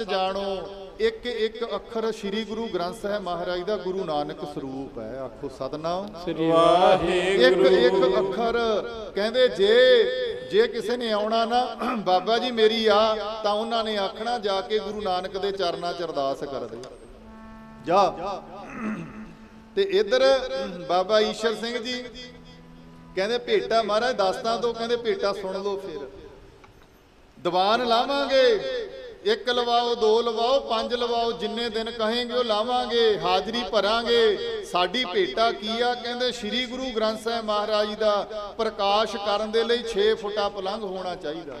ਸੱਚ ਜਾਣੋ ਇੱਕ ਇੱਕ ਅੱਖਰ ਸ੍ਰੀ ਗੁਰੂ ਗ੍ਰੰਥ ਸਾਹਿਬ ਮਹਾਰਾਜ ਦਾ ਗੁਰੂ ਨਾਨਕ ਸਰੂਪ ਹੈ। ਆਖੋ ਸਤਨਾਮ। ਸ੍ਰੀ ਇੱਕ ਵਾਹਿਗੁਰੂ। ਇੱਕ ਅੱਖਰ ਕਹਿੰਦੇ ਜੇ ਜੇ ਕਿਸੇ ਨੇ ਆਉਣਾ ਨਾ ਬਾਬਾ ਜੀ ਮੇਰੀ ਆ ਤਾਂ ਉਹਨਾਂ ਨੇ ਆਖਣਾ ਜਾ ਕੇ ਗੁਰੂ ਨਾਨਕ ਦੇ ਚਰਨਾਂ 'ਚ ਅਰਦਾਸ ਕਰ ਦੇ। ਜਾ। ਤੇ ਇੱਧਰ ਬਾਬਾ ਈਸ਼ਰ ਸਿੰਘ ਜੀ ਕਹਿੰਦੇ ਭੇਟਾ ਮਹਾਰਾਜ ਦਸਤਾਂ ਤੋਂ ਕਹਿੰਦੇ ਭੇਟਾ ਸੁਣ ਲਓ ਫਿਰ। ਦੀਵਾਨ ਲਾਵਾਂਗੇ। ਇੱਕ ਲਵਾਓ, ਦੋ ਲਵਾਓ, ਪੰਜ ਲਵਾਓ, ਜਿੰਨੇ ਦਿਨ ਕਹੇਂਗੇ ਉਹ ਲਾਵਾਂਗੇ, ਹਾਜ਼ਰੀ ਭਰਾਂਗੇ। ਸਾਡੀ ਭੇਟਾ ਕੀ ਆ? ਕਹਿੰਦੇ ਸ੍ਰੀ ਗੁਰੂ ਗ੍ਰੰਥ ਸਾਹਿਬ ਮਹਾਰਾਜ ਦਾ ਪ੍ਰਕਾਸ਼ ਕਰਨ ਦੇ ਲਈ 6 ਫੁੱਟਾ ਪਲੰਘ ਹੋਣਾ ਚਾਹੀਦਾ।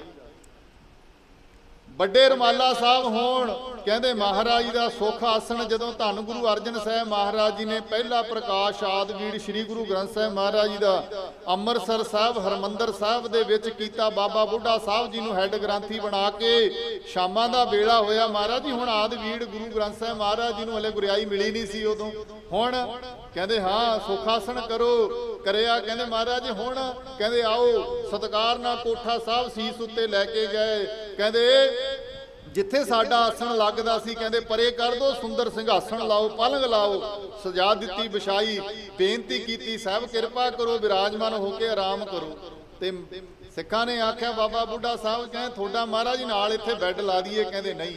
ਵੱਡੇ ਰਮਾਲਾ ਸਾਹਿਬ ਹੋਣ, ਕਹਿੰਦੇ ਮਹਾਰਾਜ ਦਾ ਸੁਖ ਆਸਣ ਜਦੋਂ ਧੰਨ ਗੁਰੂ ਅਰਜਨ ਸਾਹਿਬ ਮਹਾਰਾਜ ਜੀ ਨੇ ਪਹਿਲਾ ਪ੍ਰਕਾਸ਼ ਆਦਵੀੜ ਸ੍ਰੀ ਗੁਰੂ ਗ੍ਰੰਥ ਸਾਹਿਬ ਮਹਾਰਾਜ ਜੀ ਦਾ ਅੰਮ੍ਰਿਤਸਰ ਸਾਹਿਬ, ਹਰਮੰਦਰ ਸਾਹਿਬ ਦੇ ਵਿੱਚ ਕੀਤਾ, ਬਾਬਾ ਬੁੱਢਾ ਸਾਹਿਬ ਜੀ ਨੂੰ ਹੈੱਡ ਗ੍ਰੰਥੀ ਬਣਾ ਕੇ ਸ਼ਾਮਾਂ ਦਾ ਵੇਲਾ ਹੋਇਆ। ਮਹਾਰਾਜ ਜੀ, ਹੁਣ ਆਦਵੀੜ ਗੁਰੂ ਗ੍ਰੰਥ ਸਾਹਿਬ ਮਹਾਰਾਜ ਜੀ ਨੂੰ ਹਲੇ ਗੁਰਿਆਈ ਮਿਲੀ ਨਹੀਂ ਸੀ ਉਦੋਂ। ਹੁਣ ਕਹਿੰਦੇ, ਹਾਂ ਸੁਖਾਸਣ ਕਰੋ, ਕਰਿਆ। ਕਹਿੰਦੇ, ਮਹਾਰਾਜ ਹੁਣ ਕਹਿੰਦੇ, ਆਓ ਸਤਕਾਰ ਨਾਲ ਕੋਠਾ ਸਾਹਿਬ ਸੀਸ ਉੱਤੇ ਲੈ ਕੇ ਗਏ। ਕਹਿੰਦੇ ਜਿੱਥੇ ਸਾਡਾ ਆਸਣ ਲੱਗਦਾ ਸੀ ਕਹਿੰਦੇ ਪਰੇ ਕਰ ਦੋ ਸੁੰਦਰ ਸਿੰਘਾਸਣ ਲਾਓ ਪਲੰਗ ਲਾਓ ਸਜਾ ਦਿੱਤੀ ਵਿਛਾਈ ਬੇਨਤੀ ਕੀਤੀ ਸਾਹਿਬ ਕਿਰਪਾ ਕਰੋ ਵਿਰਾਜਮਾਨ ਹੋ ਕੇ ਆਰਾਮ ਕਰੋ। ਤੇ ਸਿੱਖਾਂ ਨੇ ਆਖਿਆ ਬਾਬਾ ਬੁੱਢਾ ਸਾਹਿਬ ਕਹਿੰਦੇ ਤੁਹਾਡਾ ਮਹਾਰਾਜ ਨਾਲ ਇੱਥੇ ਬੈੱਡ ਲਾ ਦਈਏ ਕਹਿੰਦੇ ਨਹੀਂ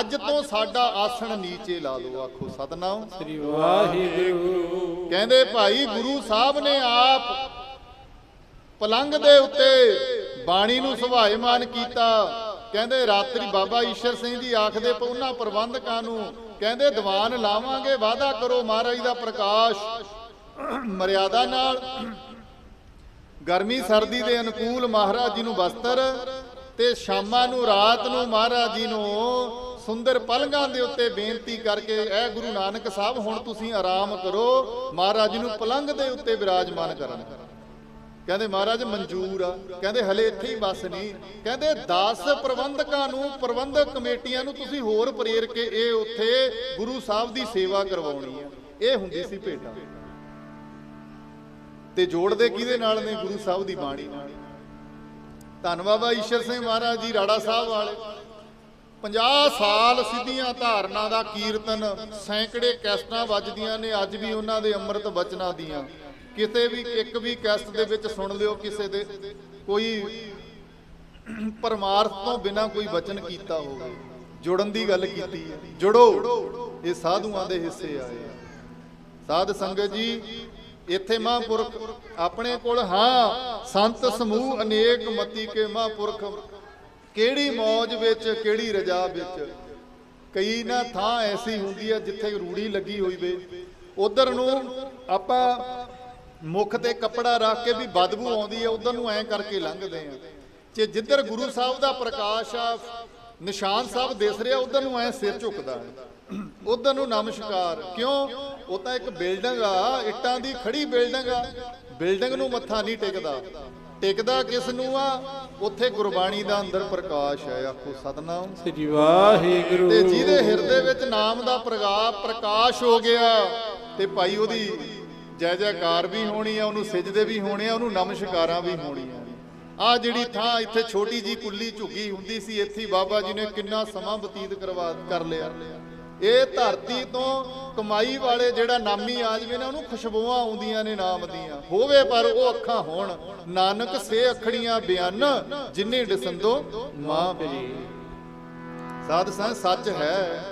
ਅੱਜ ਤੋਂ ਸਾਡਾ ਆਸਣ ਨੀਚੇ ਲਾ ਦਿਓ ਆਖੋ ਸਤਨਾਮ। ਸ੍ਰੀ ਵਾਹਿਗੁਰੂ। ਕਹਿੰਦੇ ਭਾਈ ਗੁਰੂ ਸਾਹਿਬ ਨੇ ਆਪ ਪਲੰਗ ਦੇ ਉੱਤੇ ਬਾਣੀ ਨੂੰ ਸੁਭਾਏਮਾਨ ਕੀਤਾ ਕਹਿੰਦੇ ਰਾਤਰੀ ਬਾਬਾ ਈਸ਼ਰ ਸਿੰਘ ਜੀ ਆਖਦੇ ਪਉਨਾ ਪ੍ਰਬੰਧਕਾਂ ਨੂੰ, ਕਹਿੰਦੇ ਦੀਵਾਨ ਲਾਵਾਂਗੇ, ਵਾਅਦਾ ਕਰੋ ਮਹਾਰਾਜ ਦਾ ਪ੍ਰਕਾਸ਼। ਮਰਿਆਦਾ ਨਾਲ ਗਰਮੀ, ਸਰਦੀ ਦੇ ਅਨੁਕੂਲ ਮਹਾਰਾਜ ਜੀ ਨੂੰ ਵਸਤਰ ਤੇ ਸ਼ਾਮਾਂ ਨੂੰ, ਰਾਤ ਨੂੰ ਮਹਾਰਾਜ ਜੀ ਨੂੰ ਸੁੰਦਰ ਪਲੰਗਾਂ ਦੇ ਉੱਤੇ ਬੇਨਤੀ ਕਰਕੇ ਇਹ ਗੁਰੂ ਨਾਨਕ ਸਾਹਿਬ, ਹੁਣ ਤੁਸੀਂ ਆਰਾਮ ਕਰੋ, ਮਹਾਰਾਜ ਜੀ ਨੂੰ ਪਲੰਗ ਦੇ ਉੱਤੇ ਵਿਰਾਜਮਾਨ ਕਰਨ। ਕਹਿੰਦੇ ਮਹਾਰਾਜ ਮਨਜ਼ੂਰ ਆ। ਕਹਿੰਦੇ ਹਲੇ ਇੱਥੇ ਹੀ ਬਸ ਨਹੀਂ ਕਹਿੰਦੇ 10 ਪ੍ਰਬੰਧਕਾਂ ਨੂੰ, ਪ੍ਰਬੰਧਕ ਕਮੇਟੀਆਂ ਨੂੰ ਤੁਸੀਂ ਹੋਰ ਪ੍ਰੇਰ ਕੇ ਇਹ ਉੱਥੇ ਗੁਰੂ ਸਾਹਿਬ ਦੀ ਸੇਵਾ ਕਰਵਾਉਣੀ ਆ। ਇਹ ਹੁੰਦੀ ਸੀ ਭੇਟਾ ਤੇ ਜੋੜਦੇ ਕਿਹਦੇ ਨਾਲ ਨੇ? ਗੁਰੂ ਸਾਹਿਬ ਦੀ ਬਾਣੀ ਨਾਲ। ਧੰਨ ਬਾਬਾ ਈਸ਼ਰ ਸਿੰਘ ਮਹਾਰਾਜ ਜੀ, ਰਾੜਾ ਸਾਹਿਬ ਵਾਲੇ। 50 ਸਾਲ ਸਿੱਧੀਆਂ ਧਾਰਨਾ ਦਾ ਕੀਰਤਨ ਸੈਂਕੜੇ ਕੈਸਟਾਂ ਵੱਜਦੀਆਂ ਨੇ, ਅੱਜ ਵੀ ਉਹਨਾਂ ਦੇ ਅੰਮ੍ਰਿਤ ਬਚਨਾਂ ਦੀਆਂ। ਕਿਤੇ ਵੀ, ਇੱਕ ਵੀ ਕੈਸਟ ਦੇ ਵਿੱਚ ਸੁਣ ਲਿਓ ਕਿਸੇ ਦੇ। ਕੋਈ ਪਰਮਾਰਥ ਤੋਂ ਬਿਨਾ ਕੋਈ ਵਚਨ ਕੀਤਾ ਹੋਵੇ, ਜੁੜਨ ਦੀ ਗੱਲ ਕੀਤੀ ਹੈ। ਜੁੜੋ, ਇਹ ਸਾਧੂਆਂ ਦੇ ਹਿੱਸੇ ਆਏ ਸਾਧ ਸੰਗਤ ਜੀ, ਇੱਥੇ ਮਹਾਂਪੁਰਖ ਆਪਣੇ ਕੋਲ, ਹਾਂ, ਸੰਤ ਸਮੂਹ ਅਨੇਕ ਮਤੀ ਕੇ ਮਹਾਂਪੁਰਖ, ਕਿਹੜੀ ਮੌਜ ਵਿੱਚ, ਕਿਹੜੀ ਰਜਾ ਵਿੱਚ। ਕਈ ਨਾ ਥਾਂ ਐਸੀ ਹੁੰਦੀ ਹੈ ਜਿੱਥੇ ਰੂੜੀ ਲੱਗੀ ਹੋਈ ਵੇ। ਉਧਰ ਨੂੰ ਆਪਾਂ ਮੁਖ ਤੇ ਕੱਪੜਾ ਰੱਖ ਕੇ ਵੀ ਬਦਬੂ ਆਉਂਦੀ ਹੈ ਉਧਰ ਨੂੰ ਐਂ ਕਰਕੇ ਲੰਘਦੇ ਆ। ਤੇ ਜਿੱਧਰ ਗੁਰੂ ਸਾਹਿਬ ਦਾ ਪ੍ਰਕਾਸ਼ ਆ ਨਿਸ਼ਾਨ ਸਾਹਿਬ ਦਿਸ ਰਿਹਾ ਉਧਰ ਨੂੰ ਐਂ ਸਿਰ ਝੁਕਦਾ ਹੈ। ਉਧਰ ਨੂੰ ਨਮਸਕਾਰ। ਕਿਉਂ? ਉਹ ਤਾਂ ਇੱਕ ਬਿਲਡਿੰਗ ਆ ਇੱਟਾਂ ਦੀ ਖੜੀ ਬਿਲਡਿੰਗ ਆ। ਬਿਲਡਿੰਗ ਨੂੰ ਮੱਥਾ ਨਹੀਂ ਟਿਕਦਾ। ਟਿਕਦਾ ਕਿਸ ਨੂੰ ਆ? ਉੱਥੇ ਗੁਰਬਾਣੀ ਦਾ ਅੰਦਰ ਪ੍ਰਕਾਸ਼ ਹੈ। ਆਖੋ ਸਤਨਾਮ। ਸ੍ਰੀ ਵਾਹਿਗੁਰੂ। ਤੇ ਜਿਹਦੇ ਹਿਰਦੇ ਵਿੱਚ ਨਾਮ ਦਾ ਪ੍ਰਗਾ ਪ੍ਰਕਾਸ਼ ਹੋ ਗਿਆ ਤੇ ਭਾਈ ਉਹਦੀ ਜੈ ਜੈਕਾਰ ਵੀ ਹੋਣੀ ਆ, ਉਹਨੂੰ ਸਿਜਦੇ ਵੀ ਹੋਣੇ ਆ, ਉਹਨੂੰ ਨਮਸਕਾਰਾਂ ਵੀ ਹੋਣੀਆਂ ਆ ਜਿਹੜੀ ਥਾਂ ਇੱਥੇ ਛੋਟੀ ਜੀ ਕੁੱਲੀ ਝੁੱਗੀ ਹੁੰਦੀ ਸੀ, ਇੱਥੇ ਬਾਬਾ ਜੀ ਨੇ ਕਿੰਨਾ ਸਮਾਂ ਬਤੀਤ ਕਰਵਾ, ਕਰ ਲਿਆ। ਇਹ ਧਰਤੀ ਤੋਂ ਕਮਾਈ ਵਾਲੇ ਜਿਹੜਾ ਨਾਮੀ ਆ ਜਵੇ ਨਾ, ਉਹਨੂੰ ਖੁਸ਼ਬੂਆਂ ਆਉਂਦੀਆਂ ਨੇ ਨਾਮ ਦੀਆਂ। ਹੋਵੇ ਪਰ ਉਹ ਅੱਖਾਂ ਹੋਣ, ਨਾਨਕ ਸੇ ਅੱਖੜੀਆਂ ਬਿਆਨ, ਜਿਨੇ ਡਸੰਦੋ ਮਾਂ ਪਰੀ ਸਾਧ ਸੰਗ ਸੱਚ ਹੈ।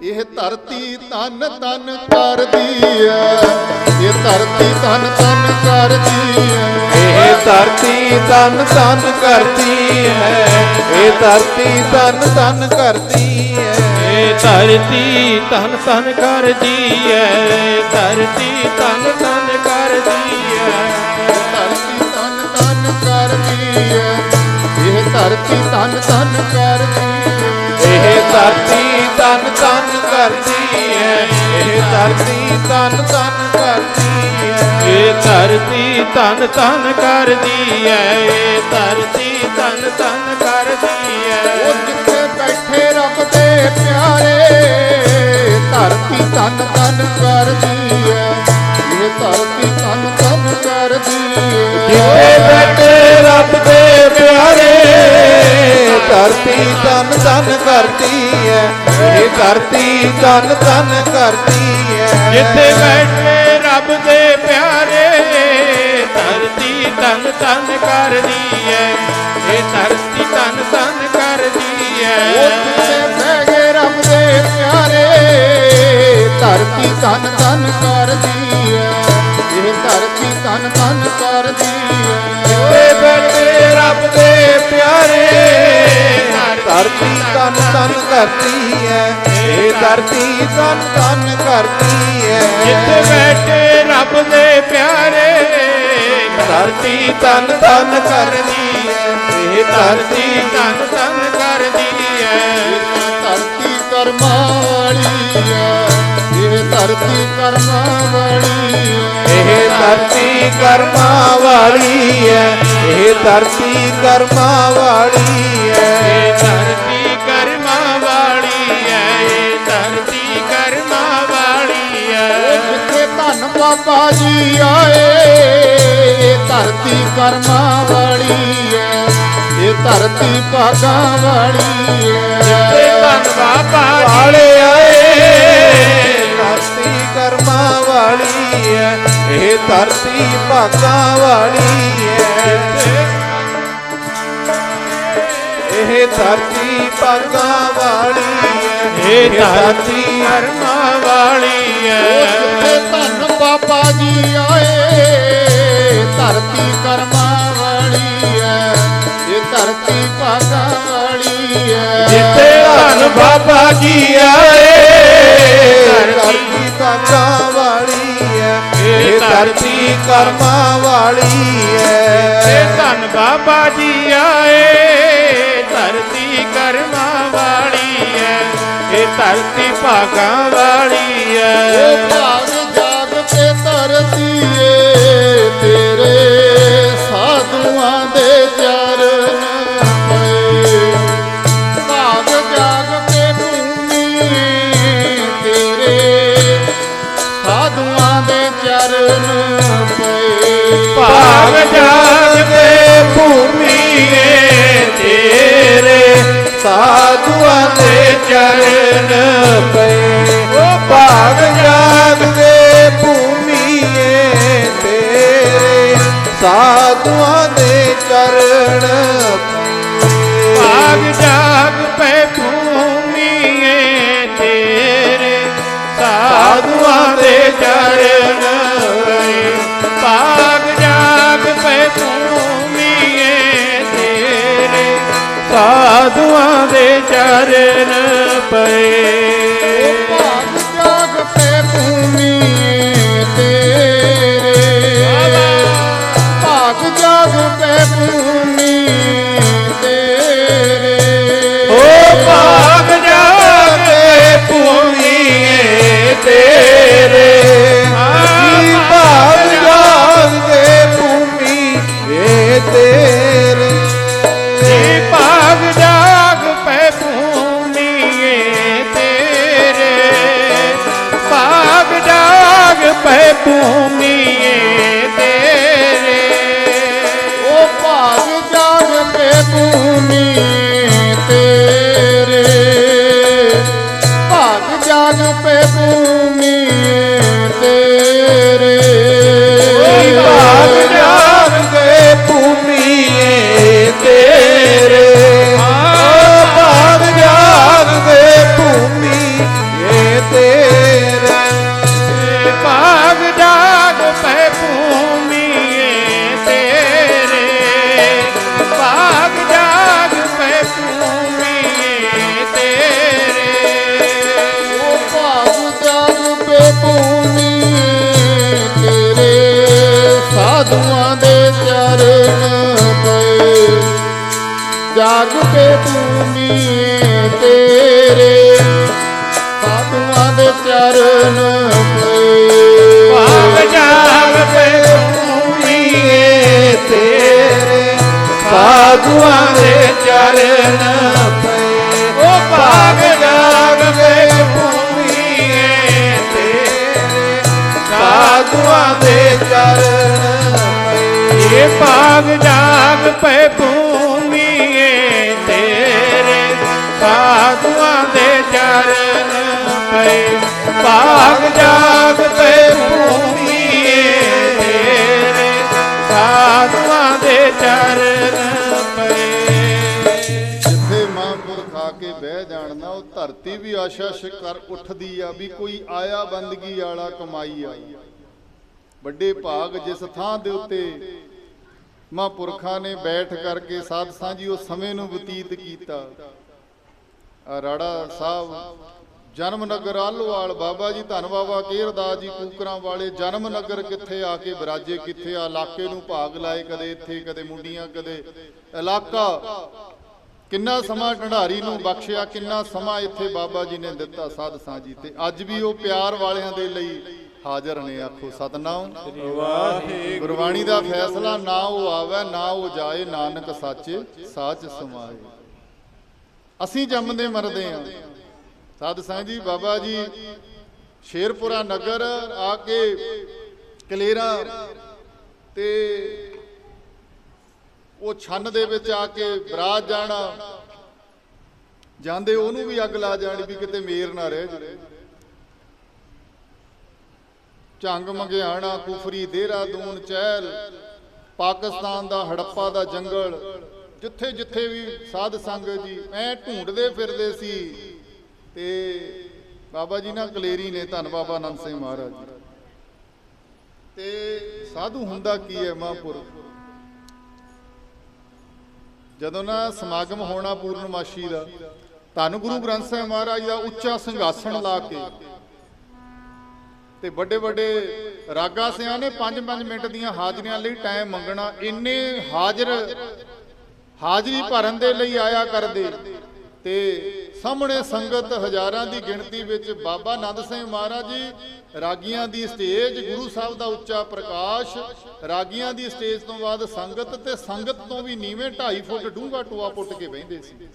ਇਹ ਧਰਤੀ ਤਨ ਤਨ ਕਰਦੀ ਐ ਇਹ ਧਰਤੀ ਤਨ ਤਨ ਕਰਦੀ ਐ ਇਹ ਧਰਤੀ ਤਨ ਤਨ ਕਰਦੀ ਹੈ। ਇਹ ਧਰਤੀ ਤਨ ਤਨ ਕਰਦੀ ਹੈ। ਇਹ ਧਰਤੀ ਤਨ ਤਨ ਕਰਦੀ ਹੈ। ਇਹ ਧਰਤੀ ਤਨ ਤਨ ਕਰਦੀ ਹੈ। ਧਰਤੀ ਤਨ ਤਨ ਕਰਦੀ ਐ ਇਹ ਧਰਤੀ ਤਨ ਤਨ ਕਰਦੀ ਐ ਇਹ ਧਰਤੀ ਧਰਤੀ ਤਨ ਤਨ ਕਰਦੀ ਹੈ ਇਹ ਧਰਤੀ ਤਨ ਤਨ ਕਰਦੀ ਹੈ ਇਹ ਧਰਤੀ ਤਨ ਤਨ ਕਰਦੀ ਹੈ ਉਹ ਜਿੱਥੇ ਬੈਠੇ ਰੱਬ ਦੇ ਪਿਆਰੇ ਧਰਤੀ ਤਨ ਤਨ ਕਰਦੀ ਐ। ਇਹ ਧਰਤੀ ਤਨ ਤਨ ਕਰਦੀ ਐ। ਜਿੱਥੇ ਬੈਠੇ ਰੱਬ ਦੇ ਪਿਆਰੇ ਧਰਤੀ ਤਨ ਤਨ ਕਰਦੀ ਹੈ ਇਹ ਧਰਤੀ ਤਨ ਤਨ ਕਰਦੀ ਜਿੱਥੇ ਬੈਠੇ ਰੱਬ ਦੇ ਪਿਆਰੇ ਧਰਤੀ ਤਨ ਤਨ ਕਰਦੀ ਹੈ ਇਹ ਧਰਤੀ ਤਨ ਤਨ ਕਰਦੀ ਹੈ ਉੱਥੇ ਬਹਿ ਗਏ ਰੱਬ ਦੇ ਪਿਆਰੇ ਧਰਤੀ ਤਨ ਤਨ ਕਰਦੀ ਹੈ ਇਹ ਧਰਤੀ ਤਨ ਤਨ ਕਰਦੀ ਬੈਠੇ ਰੱਬ ਦੇ ਪਿਆਰੇ ਧਰਤੀ ਤਨ ਤਨ ਕਰਦੀ ਹੈ ਇਹ ਧਰਤੀ ਤਨ ਤਨ ਕਰਦੀ ਹੈ। ਜਿੱਥੇ ਬੈਠੇ ਰੱਬ ਦੇ ਪਿਆਰੇ ਧਰਤੀ ਤਨ ਤਨ ਕਰਦੀ ਹੈ ਇਹ ਧਰਤੀ ਤਨ ਤਨ ਕਰਦੀ ਹੈ। ਧਰਤੀ ਕਰਮਾਂ ਵਾਲੀ ਹੈ ਇਹ ਧਰਤੀ ਕਰਮਾਂ ਵਾਲੀ ਹੈ। ਇਹ ਧਰਤੀ ਕਰਮਾਂ ਵਾਲੀ ਹੈ ਇਹ ਧਰਤੀ ਕਰਮਾਂ ਵਾਲੀ ਇਹ ਧਰਤੀ ਕਰਮਾਂ ਵਾਲੀ ਇਹ ਧਰਤੀ ਕਰਮਾਂ ਵਾਲੀ ਹੈ ਜਿੱਥੇ ਧੰਨ ਬਾਬਾ ਜੀ ਆਏ ਇਹ ਧਰਤੀ ਕਰਮਾਂ ਵਾਲੀ ਹੈ ਇਹ ਧਰਤੀ ਭਾਗਾਂ ਵਾਲੀ ਤੇ ਹੈ ਧੰਨ ਬਾਬਾ ਜੀ ਵਾਲੇ ਆਏ ਧਰਤੀ ਕਰਮਾਂ ਵਾਲੀ ਹੈ ਇਹ ਧਰਤੀ ਭਾਗਾਂ ਵਾਲੀ ਹੈ ਇਹ ਧਰਤੀ ਭਾਗਾਂ ਵਾਲੀ ਹੈ। ਇਹ ਧਰਤੀ ਕਰਮਾਂ ਵਾਲੀ ਹੈ। ਜਿੱਥੇ ਧੰਨ ਬਾਬਾ ਜੀ ਆਏ। ਧਰਤੀ ਕਰਮਾਂ ਵਾਲੀ ਹੈ। ਇਹ ਧਰਤੀ ਭਾਗਾਂ ਵਾਲੀ ਹੈ। ਜਿੱਥੇ ਧੰਨ ਬਾਬਾ ਜੀ ਆਏ ਧਰਤੀ ਵਾਲੀ ਹੈ। ਇਹ ਧਰਤੀ ਕਰਮਾਂ ਵਾਲੀ ਹੈ। ਧੰਨ ਬਾਬਾ ਜੀ ਆਏ ਕਰਮਾਂ ਵਾਲੀ ਹੈ ਇਹ ਧਰਤੀ ਭਾਗਾਂ ਵਾਲੀ ਉਹ ਹੈ ਸਾਧੂਆਂ ਦੇ ਚਰਨ ਪਏ। ਉਹ ਭਾਗ ਜਾਗ ਦੇ ਭੂਮੀਏ ਤੇਰੇ। ਸਾਧੂਆਂ ਦੇ ਚਰਨ ਪਏ। ਭਾਗ ਜਾਗ ਪਏ। ਦੇ ਜਾਗ ਪੇ ਭੂਮੀ ਤੇਰੇ। ਸਾਧੂਆਂ ਦੇ ਚਰਨ ਪਏ ਭਾਗ ਜਾਗ ਪੈ ਭੂਮੀਏ ਤੇਰੇ। ਸਾਧੂਆਂ ਦੇ ਚਰਨ ਪਏ ਉਹ ਭਾਗ ਜਾਗ ਪੈ ਭੂਮੀਏ ਤੇਰੇ। ਸਾਧੂਆਂ ਦੇ ਚਰਨ ਪਏ ਇਹ ਭਾਗ ਜਾਗ ਪੈ ਧਰਤੀ ਵੀ ਆਸ਼ਾ ਸ਼ਿਕਰ ਉੱਠਦੀ ਆ ਵੀ ਕੋਈ ਆਇਆ ਬੰਦਗੀ ਵਾਲਾ ਕਮਾਈ ਆ। ਵੱਡੇ ਭਾਗ ਜਿਸ ਥਾਂ ਦੇ ਉੱਤੇ ਮਹਾਂਪੁਰਖਾਂ ਨੇ ਬੈਠ ਕਰਕੇ ਸਾਧ ਸਾਂਝੀ ਉਹ ਸਮੇਂ ਨੂੰ ਬਤੀਤ ਕੀਤਾ। ਰਾੜਾ ਸਾਹਿਬ ਜਨਮ ਨਗਰ ਆਲੋਵਾਲ ਬਾਬਾ ਜੀ ਧੰਨ ਬਾਬਾ ਕੇਰਦਾਸ ਜੀ ਕੂਕਰਾਂ ਵਾਲੇ, ਜਨਮ ਨਗਰ ਕਿੱਥੇ ਆ ਕੇ ਵਿਰਾਜੇ ਕਿੱਥੇ ਆ, ਇਲਾਕੇ ਨੂੰ ਭਾਗ ਲਾਏ ਕਦੇ ਇੱਥੇ, ਕਦੇ ਮੁੰਡੀਆਂ, ਕਦੇ ਇਲਾਕਾ। ਕਿੰਨਾ ਸਮਾਂ ਢੰਡਾਰੀ ਨੂੰ ਬਖਸ਼ਿਆ, ਕਿੰਨਾ ਸਮਾਂ ਇੱਥੇ ਬਾਬਾ ਜੀ ਨੇ ਦਿੱਤਾ ਸਾਧ ਸਾਂਝੀ ਤੇ ਅੱਜ ਵੀ ਉਹ ਪਿਆਰ ਵਾਲਿਆਂ ਦੇ ਲਈ ਹਾਜ਼ਰ ਨੇ, ਆਖੋ ਸਤਨਾਮ। ਵਾਹਿਗੁਰੂ ਗੁਰਬਾਣੀ ਦਾ ਫੈਸਲਾ, ਨਾ ਉਹ ਆਵੇ, ਨਾ ਉਹ ਜਾਏ, ਨਾਨਕ ਸੱਚ ਸਾਚ ਸਮਾਏ। ਅਸੀਂ ਜੰਮਦੇ ਮਰਦੇ ਆਂ। ਸਾਧ ਸੰਗਤ ਜੀ, ਬਾਬਾ ਜੀ, ਸ਼ੇਰਪੁਰਾ ਨਗਰ, ਆ ਕੇ ਕਲੇਰਾ ਤੇ ਉਹ ਛੰਨ ਦੇ ਵਿੱਚ ਆ ਕੇ ਬਰਾਤ ਜਾਣਾ। ਜਾਂਦੇ ਉਹਨੂੰ ਵੀ ਅੱਗ ਲਾ ਜਾਣੀ ਵੀ ਕਿਤੇ ਮੇਰ ਨਾ ਰਹਿ ਜਾਵੇ ਝੰਗ ਮੰਗਿਆਣਾ, ਕੁਫਰੀ ਦੇਹਰਾਦੂਨ ਚਹਿਲ, ਪਾਕਿਸਤਾਨ ਦਾ ਹੜੱਪਾ ਦਾ ਜੰਗਲ। ਜਿੱਥੇ ਜਿੱਥੇ ਵੀ ਸਾਧ ਸੰਗਤ ਜੀ, ਐ ਢੂੰਡਦੇ ਫਿਰਦੇ ਸੀ। ਤੇ ਬਾਬਾ ਜੀ ਨਾ ਕਲੇਰੀ ਨੇ, ਧੰਨ ਬਾਬਾ ਆਨੰਦ ਸਿੰਘ ਮਹਾਰਾਜ ਜੀ। ਤੇ ਸਾਧੂ ਹੁੰਦਾ ਕੀ ਹੈ ਮਹਾਂਪੁਰ? ਜਦੋਂ ਨਾ ਸਮਾਗਮ ਹੋਣਾ ਪੂਰਨਮਾਸ਼ੀ ਦਾ, ਧੰਨ ਗੁਰੂ ਗ੍ਰੰਥ ਸਾਹਿਬ ਮਹਾਰਾਜ ਦਾ ਉੱਚਾ ਸਿੰਘਾਸਣ ਲਾ ਕੇ ਤੇ ਵੱਡੇ ਵੱਡੇ ਰਾਗਾ ਸਿਆਂ ਨੇ 5-5 ਮਿੰਟ ਦੀਆਂ ਹਾਜ਼ਰੀਆਂ ਲਈ ਟਾਈਮ ਮੰਗਣਾ, ਇੰਨੇ ਹਾਜ਼ਰ ਹਾਜ਼ਰੀ ਭਰਨ ਦੇ ਲਈ ਆਇਆ ਕਰਦੇ ਤੇ ਸਾਹਮਣੇ ਸੰਗਤ ਹਜ਼ਾਰਾਂ ਦੀ ਗਿਣਤੀ ਵਿੱਚ ਬਾਬਾ ਆਨੰਦ ਸਿੰਘ ਮਹਾਰਾਜ ਜੀ, ਰਾਗੀਆਂ ਦੀ ਸਟੇਜ, ਗੁਰੂ ਸਾਹਿਬ ਦਾ ਉੱਚਾ ਪ੍ਰਕਾਸ਼, ਰਾਗੀਆਂ ਦੀ ਸਟੇਜ ਤੋਂ ਬਾਅਦ ਸੰਗਤ ਤੇ ਸੰਗਤ ਤੋਂ ਵੀ ਨੀਵੇਂ 2.5 ਫੁੱਟ ਡੂੰਘਾ ਟੋਆ ਪੁੱਟ ਕੇ ਬਹਿੰਦੇ ਸੀ।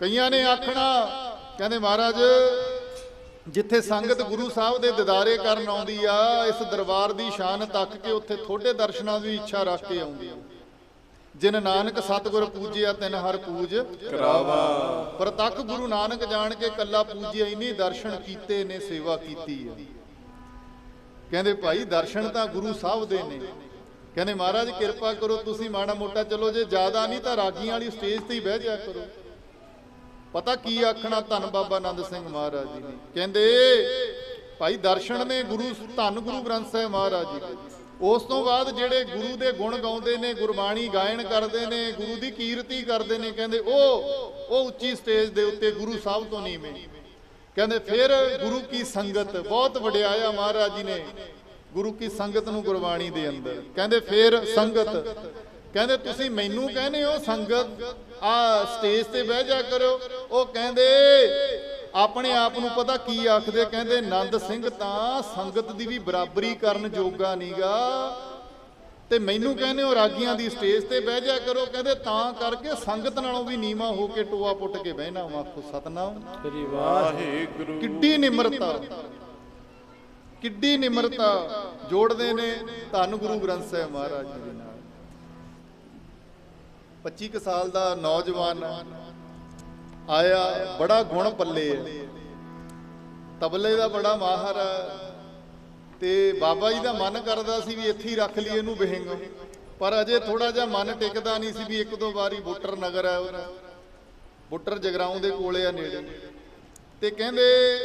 ਕਈਆਂ ਨੇ ਆਖਣਾ, ਕਹਿੰਦੇ ਮਹਾਰਾਜ, ਜਿੱਥੇ ਸੰਗਤ ਗੁਰੂ ਸਾਹਿਬ ਦੇ ਦਿਦਾਰੇ ਕਰਨ ਆਉਂਦੀ ਆ, ਇਸ ਦਰਬਾਰ ਦੀ ਸ਼ਾਨ ਤੱਕ ਕੇ ਉੱਥੇ ਥੋੜੇ ਦਰਸ਼ਨਾਂ ਦੀ ਇੱਛਾ ਰੱਖ ਕੇ ਆਉਂਦੀ ਆ। ਜਿਨ ਨਾਨਕ ਸਤਿਗੁਰ ਪੂਜਿਆ ਤਿਨ ਹਰ ਪੂਜ ਕਰਾਵਾ। ਪ੍ਰਤੱਖ ਗੁਰੂ ਨਾਨਕ ਜਾਣ ਕੇ ਕੱਲਾ ਪੂਜਿਆ ਹੀ ਨਹੀਂ ਦਰਸ਼ਨ ਕੀਤੇ ਨੇ ਸੇਵਾ ਕੀਤੀ ਆ। ਕਹਿੰਦੇ ਭਾਈ ਦਰਸ਼ਨ ਤਾਂ ਗੁਰੂ ਸਾਹਿਬ ਦੇ ਨੇ। ਕਹਿੰਦੇ ਮਹਾਰਾਜ ਕਿਰਪਾ ਕਰੋ ਤੁਸੀਂ ਮਾੜਾ ਮੋਟਾ ਚਲੋ ਜੇ ਜ਼ਿਆਦਾ ਨਹੀਂ ਤਾਂ ਰਾਗੀਆਂ ਵਾਲੀ ਸਟੇਜ ਤੇ ਹੀ ਬਹਿ ਜਾ ਕਰੋ। ਪਤਾ ਕੀ ਆਖਣਾ ਧੰਨ ਬਾਬਾ ਆਨੰਦ ਸਿੰਘ ਮਹਾਰਾਜ ਜੀ ਨੇ? ਕਹਿੰਦੇ ਭਾਈ ਦਰਸ਼ਨ ਨੇ ਗੁਰੂ ਧੰਨ ਗੁਰੂ ਗ੍ਰੰਥ ਸਾਹਿਬ ਮਹਾਰਾਜ ਜੀ ਦੇ ਉਸ ਤੋਂ ਬਾਅਦ ਜਿਹੜੇ ਗੁਰੂ ਦੇ ਗੁਣ ਗਾਉਂਦੇ ਨੇ, ਗੁਰਬਾਣੀ ਗਾਇਨ ਕਰਦੇ ਨੇ, ਗੁਰੂ ਦੀ ਕੀਰਤੀ ਕਰਦੇ ਨੇ, ਕਹਿੰਦੇ ਉਹ ਉਹ ਉੱਚੀ ਸਟੇਜ ਦੇ ਉੱਤੇ ਗੁਰੂ ਸਾਹਿਬ ਤੋਂ ਨੀਵੇਂ। ਕਹਿੰਦੇ, ਫਿਰ ਗੁਰੂ ਕੀ ਸੰਗਤ? ਬਹੁਤ ਵਡਿਆਇਆ ਮਹਾਰਾਜ ਜੀ ਨੇ ਗੁਰੂ ਕੀ ਸੰਗਤ ਨੂੰ ਗੁਰਬਾਣੀ ਦੇ ਅੰਦਰ। ਕਹਿੰਦੇ, ਫਿਰ ਸੰਗਤ। ਕਹਿੰਦੇ, ਤੁਸੀਂ ਮੈਨੂੰ ਕਹਿੰਦੇ ਹੋ ਸੰਗਤ, ਆ ਸਟੇਜ ਤੇ ਬਹਿ ਜਾ ਕਰੋ ਉਹ ਕਹਿੰਦੇ ਆਪਣੇ ਆਪ ਨੂੰ ਪਤਾ ਕੀ ਆਖਦੇ ਕਹਿੰਦੇ ਨੰਦ ਸਿੰਘ ਤਾਂ ਸੰਗਤ ਦੀ ਵੀ ਬਰਾਬਰੀ ਕਰਨ ਜੋਗਾ ਨਹੀਂਗਾ ਤੇ ਮੈਨੂੰ ਕਹਿੰਦੇ ਹੋ ਰਾਗੀਆਂ ਦੀ ਸਟੇਜ ਤੇ ਬਹਿ ਜਾ ਕਰੋ। ਕਹਿੰਦੇ ਤਾਂ ਕਰਕੇ ਸੰਗਤ ਨਾਲੋਂ ਵੀ ਨੀਵਾ ਹੋ ਕੇ ਟੋਆ ਪੁੱਟ ਕੇ ਬਹਿਣਾ ਆਖੋ ਸਤਨਾਮ। ਸ੍ਰੀ ਵਾਹਿਗੁਰੂ। ਕਿੱਡੀ ਨਿਮਰਤਾ। ਕਿੱਡੀ ਨਿਮਰਤਾ। ਜੋੜਦੇ ਨੇ ਧੰਨ ਗੁਰੂ ਗ੍ਰੰਥ ਸਾਹਿਬ ਮਹਾਰਾਜ ਜੀ ਦੇ ਨਾਲ। 25 ਕੁ ਸਾਲ ਦਾ ਨੌਜਵਾਨ ਆਇਆ ਬੜਾ ਗੁਣ ਪੱਲੇ ਹੈ ਤਬਲੇ ਦਾ ਬੜਾ ਮਾਹਰ ਤੇ ਬਾਬਾ ਜੀ ਦਾ ਮਨ ਕਰਦਾ ਸੀ ਵੀ ਇੱਥੇ ਹੀ ਰੱਖ ਲਈਏ ਇਹਨੂੰ ਬਿਹੰਗ ਪਰ ਅਜੇ ਥੋੜਾ ਜਿਹਾ ਮਨ ਟਿਕਦਾ ਨਹੀਂ ਸੀ ਵੀ ਇੱਕ ਦੋ ਵਾਰੀ ਬੁੱਟਰ ਨਗਰ ਹੈ ਉਹਦਾ। ਬੁੱਟਰ ਜਗਰਾਉਂ ਦੇ ਕੋਲੇ ਆ ਨੇੜੇ। ਤੇ ਕਹਿੰਦੇ,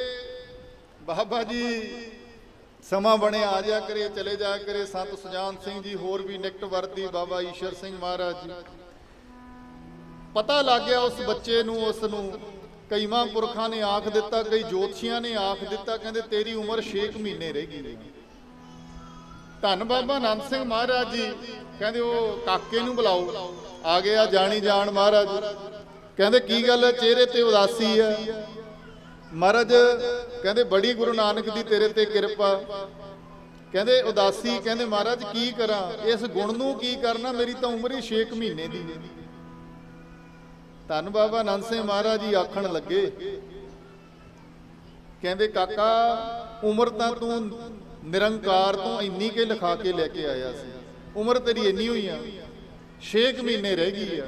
ਬਾਬਾ ਜੀ, ਸਮਾਂ ਬਣਿਆ, ਆ ਜਾ ਕਰੇ, ਚਲੇ ਜਾ ਕਰੇ। ਸੰਤ ਸੁਜਾਨ ਸਿੰਘ ਜੀ ਹੋਰ ਵੀ ਨਿਕਟ ਵਰਤੀ ਬਾਬਾ ਈਸ਼ਰ ਸਿੰਘ ਮਹਾਰਾਜ ਜੀ। ਪਤਾ ਲੱਗ ਗਿਆ ਉਸ ਬੱਚੇ ਨੂੰ, ਉਸ ਨੂੰ। ਕਈ ਮਹਾਂਪੁਰਖਾਂ ਨੇ ਆਖ ਦਿੱਤਾ, ਕਈ ਜੋਤਸ਼ੀਆਂ ਨੇ ਆਖ ਦਿੱਤਾ, ਕਹਿੰਦੇ ਤੇਰੀ ਉਮਰ 6 ਮਹੀਨੇ ਰਹਿ ਗਈ ਧੰਨ ਬਾਬਾ ਆਨੰਦ ਸਿੰਘ ਮਹਾਰਾਜ ਜੀ, ਕਹਿੰਦੇ ਉਹ ਕਾਕੇ ਨੂੰ ਬੁਲਾਓ। ਆ ਗਿਆ ਜਾਣੀ ਜਾਣ ਮਹਾਰਾਜ। ਕਹਿੰਦੇ ਕੀ ਗੱਲ ਚਿਹਰੇ ਤੇ ਉਦਾਸੀ ਹੈ। ਮਹਾਰਾਜ, ਕਹਿੰਦੇ ਬੜੀ ਗੁਰੂ ਨਾਨਕ ਦੀ ਤੇਰੇ ਤੇ ਕਿਰਪਾ। ਕਹਿੰਦੇ ਉਦਾਸੀ, ਕਹਿੰਦੇ ਮਹਾਰਾਜ ਕੀ ਕਰਾਂ? ਇਸ ਗੁਣ ਨੂੰ ਕੀ ਕਰਨਾ? ਮੇਰੀ ਤਾਂ ਉਮਰ ਹੀ 6 ਮਹੀਨੇ ਦੀ। ਹੈ ਧੰਨ ਬਾਬਾ ਆਨੰਦ ਸਿੰਘ ਮਹਾਰਾਜ ਜੀ ਆਖਣ ਲੱਗੇ। ਕਹਿੰਦੇ, ਕਾਕਾ, ਉਮਰ ਤਾਂ ਤੂੰ ਨਿਰੰਕਾਰ ਤੋਂ ਇੰਨੀ ਕੇ ਲਿਖਾ ਕੇ ਲੈ ਕੇ ਆਇਆ ਸੀ। ਉਮਰ ਤੇਰੀ ਇੰਨੀ ਹੋਈ ਆ 6 ਮਹੀਨੇ ਰਹਿ ਗਈ ਆ।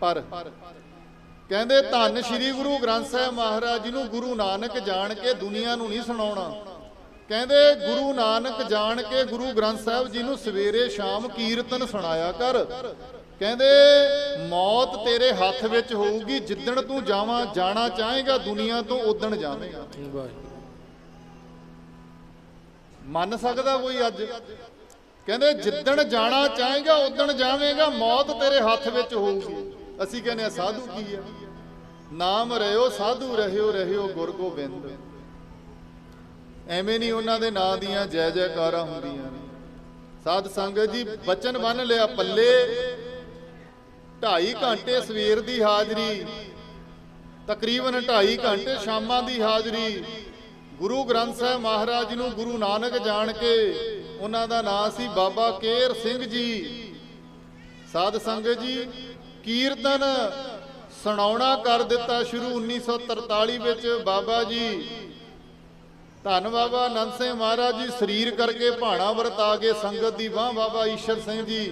ਪਰ ਕਹਿੰਦੇ, ਧੰਨ ਸ੍ਰੀ ਗੁਰੂ ਗ੍ਰੰਥ ਸਾਹਿਬ ਮਹਾਰਾਜ ਜੀ ਨੂੰ ਗੁਰੂ ਨਾਨਕ ਜਾਣ ਕੇ ਦੁਨੀਆ ਨੂੰ ਨਹੀਂ ਸੁਣਾਉਣਾ। ਕਹਿੰਦੇ, ਗੁਰੂ ਨਾਨਕ ਜਾਣ ਕੇ ਗੁਰੂ ਗ੍ਰੰਥ ਸਾਹਿਬ ਜੀ ਨੂੰ ਸਵੇਰੇ ਸ਼ਾਮ ਕੀਰਤਨ ਸੁਣਾਇਆ ਕਰ। ਕਹਿੰਦੇ, ਮੌਤ ਤੇਰੇ ਹੱਥ ਵਿੱਚ ਹੋਊਗੀ, ਜਿੱਦਣ ਤੂੰ ਜਾਵਾਂ, ਜਾਣਾ ਚਾਹੇਗਾ, ਦੁਨੀਆ ਤੋਂ ਉਦਣ ਜਾਵੇਂਗਾ। ਮੰਨ ਸਕਦਾ ਕੋਈ ਅੱਜ? ਕਹਿੰਦੇ, ਜਿੱਦਣ ਜਾਣਾ ਚਾਹੇਗਾ, ਉਦਣ ਜਾਵੇਂਗਾ, ਮੌਤ ਤੇਰੇ ਹੱਥ ਵਿੱਚ ਹੋਊਗੀ। ਅਸੀਂ ਕਹਿੰਦੇ ਆ ਸਾਧੂ ਕੀ ਆ? ਨਾਮ ਰਹਿਓ ਸਾਧੂ ਰਹਿਓ ਰਹਿਓ ਗੁਰ ਗੋਬਿੰਦ। ਐਵੇਂ ਨਹੀਂ ਉਹਨਾਂ ਦੇ ਨਾਂ ਦੀਆਂ ਜੈ ਜੈਕਾਰਾਂ ਹੁੰਦੀਆਂ ਨੇ। ਸਾਧ ਸੰਗਤ ਜੀ, ਬਚਨ ਬੰਨ ਲਿਆ, ਪੱਲੇ। 2.5 ਘੰਟੇ ਸਵੇਰ ਦੀ ਹਾਜ਼ਰੀ ਤਕਰੀਬਨ 2.5 ਘੰਟੇ ਸ਼ਾਮਾਂ ਦੀ ਹਾਜ਼ਰੀ। ਗੁਰੂ ਗ੍ਰੰਥ ਸਾਹਿਬ ਮਹਾਰਾਜ ਨੂੰ ਗੁਰੂ ਨਾਨਕ ਜਾਣ ਕੇ ਉਹਨਾਂ ਦਾ ਨਾਂ ਸੀ ਬਾਬਾ ਕੇਰ ਸਿੰਘ ਜੀ। ਸਾਧ ਸੰਗਤ ਜੀ ਕੀਰਤਨ ਸੁਣਾਉਣਾ ਕਰ ਦਿੱਤਾ ਸ਼ੁਰੂ 1943 ਵਿੱਚ ਬਾਬਾ ਜੀ। ਧੰਨ ਬਾਬਾ ਆਨੰਦ ਸਿੰਘ ਮਹਾਰਾਜ ਜੀ ਸਰੀਰ ਕਰਕੇ ਭਾਣਾ ਵਰਤਾ ਕੇ ਸੰਗਤ ਦੀ ਬਾਹ ਬਾਬਾ ਈਸ਼ਰ ਸਿੰਘ ਜੀ।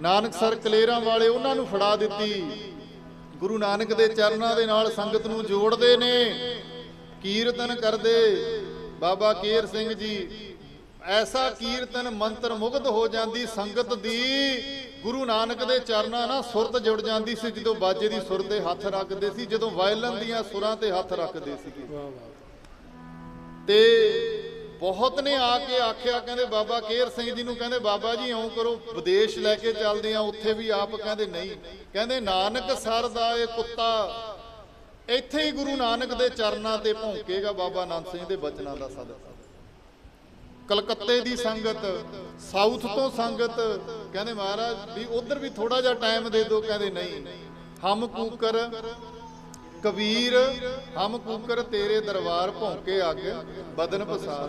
ਨਾਨਕ ਸਰ ਕਲੇਰਾਂ ਵਾਲੇ ਉਹਨਾਂ ਨੂੰ ਫੜਾ ਦਿੱਤੀ। ਗੁਰੂ ਨਾਨਕ ਦੇ ਚਰਨਾਂ ਦੇ ਨਾਲ ਸੰਗਤ ਨੂੰ ਜੋੜਦੇ ਨੇ। ਕੀਰਤਨ ਕਰਦੇ। ਬਾਬਾ ਕੇਰ ਸਿੰਘ ਜੀ, ਐਸਾ ਕੀਰਤਨ ਮੰਤਰ ਮੁਗਧ ਹੋ ਜਾਂਦੀ, ਸੰਗਤ ਦੀ ਗੁਰੂ ਨਾਨਕ ਦੇ ਚਰਨਾਂ ਨਾਲ ਸੁਰਤ ਜੁੜ ਜਾਂਦੀ ਸੀ, ਜਦੋਂ ਬਾਜੇ ਦੀ ਸੁਰ ਤੇ ਹੱਥ ਰੱਖਦੇ ਸੀ, ਜਦੋਂ ਵਾਇਲਨ ਦੀਆਂ ਸੁਰਾਂ ਤੇ ਹੱਥ ਰੱਖਦੇ ਸੀਗੇ। ਤੇ ਬਹੁਤ ਨੇ ਆ ਕੇ ਆਖਿਆ, ਕਹਿੰਦੇ ਬਾਬਾ ਕੇਰ ਸਿੰਘ ਜੀ ਨੂੰ ਕਹਿੰਦੇ, ਬਾਬਾ ਜੀ, ਇਉਂ ਕਰੋ, ਵਿਦੇਸ਼ ਲੈ ਕੇ ਚੱਲਦੇ ਆ, ਉੱਥੇ ਵੀ ਆਪ ਕਹਿੰਦੇ ਨਹੀਂ। ਕਹਿੰਦੇ, ਨਾਨਕ ਸਰ ਦਾ ਇਹ ਕੁੱਤਾ ਇੱਥੇ ਹੀ ਗੁਰੂ ਨਾਨਕ ਦੇ ਚਰਨਾਂ ਤੇ ਭੌਂਕੇਗਾ, ਬਾਬਾ ਆਨੰਦ ਸਿੰਘ ਦੇ ਬਚਨਾਂ ਦਾ ਸਦਕਾ। ਕਲਕੱਤੇ ਦੀ ਸੰਗਤ, ਸਾਊਥ ਤੋਂ ਸੰਗਤ, ਕਹਿੰਦੇ, ਮਹਾਰਾਜ, ਵੀ ਉਧਰ ਵੀ ਥੋੜਾ ਜਿਹਾ ਟਾਈਮ ਦੇ ਦਿਓ, ਕਹਿੰਦੇ, ਨਹੀਂ। ਹਮ ਕੂਕਰ ਕਬੀਰ ਹਮ ਕੂਕਰ ਤੇਰੇ ਦਰਬਾਰ ਭੌਂਕੇ ਆਗੇ ਬਦਨ ਪਸਾਰ।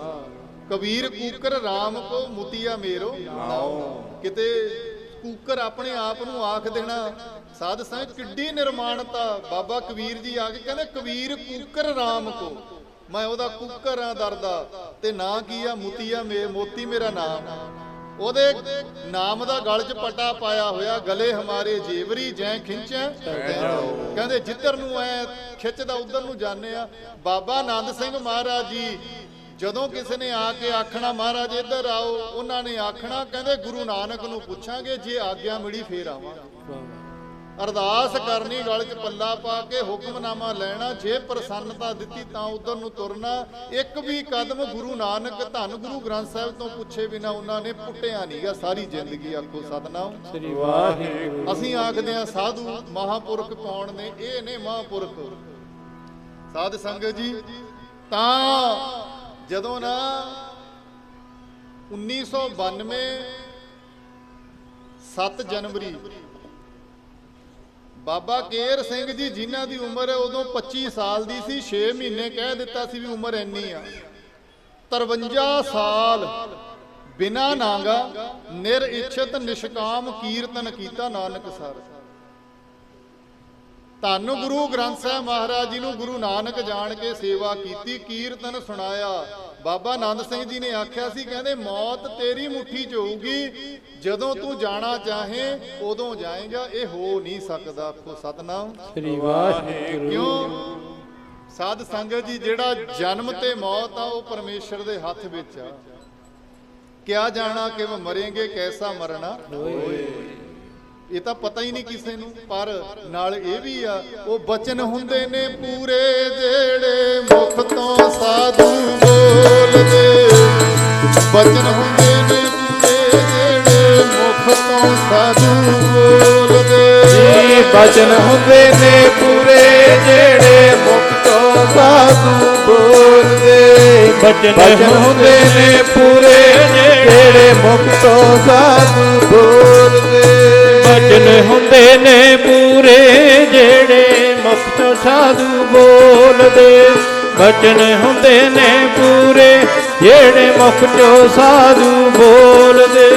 ਕਬੀਰ ਕੂਕਰ RAM ਕੋ ਮੁਤੀਆ ਮੇਰੋ। ਨਾਉ ਕਿਤੇ ਕੂਕਰ ਆਪਣੇ ਆਪ ਨੂੰ ਆਖ ਦੇਣਾ ਸਾਧ ਸੰਗਤ ਕਿੱਡੀ ਨਿਰਮਾਣਤਾ। ਬਾਬਾ ਕਬੀਰ ਜੀ ਆ ਕੇ ਕਹਿੰਦੇ ਕਬੀਰ ਕੂਕਰ RAM ਕੋ। ਮੈਂ ਉਹਦਾ ਕੂਕਰ ਆ ਦਰਦਾ ਤੇ ਨਾਂ ਕੀ ਆ? ਮੁਤੀਆ ਮੇ ਮੋਤੀ ਮੇਰਾ ਨਾਮ। ਉਹਦੇ ਨਾਮ ਦਾ ਗਲ 'ਚ ਪਟਾ ਪਾਇਆ ਹੋਇਆ ਗਲੇ ਹਮਾਰੇ ਜੇਵਰੀ ਜੈ ਖਿੰਚੈ ਕਹਿੰਦੇ ਜਿੱਧਰ ਨੂੰ ਐ ਖਿੱਚਦਾ ਉਧਰ ਨੂੰ ਜਾਂਦੇ ਆ। ਬਾਬਾ ਆਨੰਦ ਸਿੰਘ ਮਹਾਰਾਜ ਜੀ ਜਦੋਂ ਕਿਸੇ ਨੇ ਆ ਕੇ ਆਖਣਾ ਮਹਾਰਾਜ ਇੱਧਰ ਆਓ ਉਹਨਾਂ ਨੇ ਆਖਣਾ ਕਹਿੰਦੇ ਗੁਰੂ ਨਾਨਕ ਨੂੰ ਪੁੱਛਾਂਗੇ ਜੇ ਆਗਿਆ ਮਿਲੀ ਫੇਰ ਆਵਾਂਗੇ। ਅਰਦਾਸ ਕਰਨੀ ਗਲ 'ਚ ਪੱਲਾ ਪਾ ਕੇ ਹੁਕਮਨਾਮਾ ਲੈਣਾ ਜੇ ਪ੍ਰਸੰਨਤਾ ਦਿੱਤੀ ਤਾਂ ਉਧਰ ਨੂੰ ਤੁਰਨਾ। ਇੱਕ ਵੀ ਕਦਮ ਗੁਰੂ ਨਾਨਕ ਧੰਨ ਗੁਰੂ ਗ੍ਰੰਥ ਸਾਹਿਬ ਤੋਂ ਪੁੱਛੇ ਬਿਨਾ ਉਹਨਾਂ ਨੇ ਪੁੱਟਿਆ ਨਹੀਂਗਾ ਸਾਰੀ ਜ਼ਿੰਦਗੀ ਆਖੋ ਸਤਨਾਮ। ਸ੍ਰੀ ਵਾਹਿਗੁਰੂ। ਅਸੀਂ ਆਖਦੇ ਆ ਸਾਧੂ ਮਹਾਪੁਰਖ ਕੌਣ ਨੇ? ਇਹ ਨੇ ਮਹਾਪੁਰਖ। ਸਾਧ ਸੰਗਤ ਜੀ ਤਾਂ ਜਦੋਂ ਨਾ 1992 7 ਜਨਵਰੀ ਬਾਬਾ ਕੇਰ ਸਿੰਘ ਜੀ ਜਿਨ੍ਹਾਂ ਦੀ ਉਮਰ ਉਦੋਂ 25 ਸਾਲ ਦੀ ਸੀ 6 ਮਹੀਨੇ ਕਹਿ ਦਿੱਤਾ ਸੀ ਵੀ ਉਮਰ ਇੰਨੀ ਆ। 53 ਸਾਲ ਬਿਨਾ ਨਾਂਗਾ, ਨਿਰ ਨਿਸ਼ਕਾਮ ਕੀਰਤਨ ਕੀਤਾ ਨਾਨਕ ਸਰ। ਧੰਨ ਗੁਰੂ ਗ੍ਰੰਥ ਸਾਹਿਬ ਮਹਾਰਾਜ ਜੀ ਨੂੰ ਗੁਰੂ ਨਾਨਕ ਜਾਣ ਕੇ ਸੇਵਾ ਕੀਤੀ, ਕੀਰਤਨ ਸੁਣਾਇਆ। ਬਾਬਾ ਆਨੰਦ ਸਿੰਘ ਜੀ ਨੇ ਆਖਿਆ ਸੀ ਕਹਿੰਦੇ ਮੌਤ ਤੇਰੀ ਮੁੱਠੀ 'ਚ ਹੋਊਗੀ। ਜਦੋਂ ਤੂੰ ਜਾਣਾ ਚਾਹੇ ਉਦੋਂ ਜਾਏਗਾ। ਇਹ ਹੋ ਨਹੀਂ ਸਕਦਾ। ਆਖੋ ਸਤਨਾਮ। ਸ੍ਰੀ ਵਾਹਿਗੁਰੂ। ਕਿਉਂ? ਸਾਧ ਸੰਗਤ ਜੀ ਜਿਹੜਾ ਜਨਮ ਤੇ ਮੌਤ ਆ ਉਹ ਪਰਮੇਸ਼ਰ ਦੇ ਹੱਥ ਵਿੱਚ ਆ। ਕਿਆ ਜਾਣਾ ਕਿ ਮਰੇਂਗੇ ਕੈਸਾ ਮਰਨਾ? ਇਹ ਤਾਂ ਪਤਾ ਹੀ ਨਹੀਂ ਕਿਸੇ ਨੂੰ ਪਰ ਨਾਲ ਇਹ ਵੀ ਆ ਉਹ ਬਚਨ ਹੁੰਦੇ ਨੇ ਪੂਰੇ ਜਿਹੜੇ ਮੁਖ ਤੋਂ ਸਾਧੂ ਬੋਲਦੇ। ਬਚਨ ਹੁੰਦੇ ਨੇ ਪੂਰੇ ਜਿਹੜੇ ਮੁਖ ਤੋਂ ਸਾਧੂ ਬੋਲਦੇ। ਜੀ ਬਚਨ ਹੁੰਦੇ ਨੇ ਪੂਰੇ ਜਿਹੜੇ ਮੁਖ ਤੋਂ ਸਾਧੂ ਬੋਲਦੇ। ਬਚਨ ਹੁੰਦੇ ਨੇ ਪੂਰੇ ਜਿਹੜੇ ਮੁਖ ਤੋਂ ਸਾਧੂ ਬੋਲਦੇ। ਬਚਨ ਹੁੰਦੇ ਨੇ ਪੂਰੇ, ਜਿਹੜੇ ਮੁਖ ਸਾਧੂ ਬੋਲਦੇ। ਬਚਨ ਹੁੰਦੇ ਨੇ ਪੂਰੇ, ਜਿਹੜੇ ਮੁਖ ਤੋਂ ਸਾਧੂ ਬੋਲਦੇ।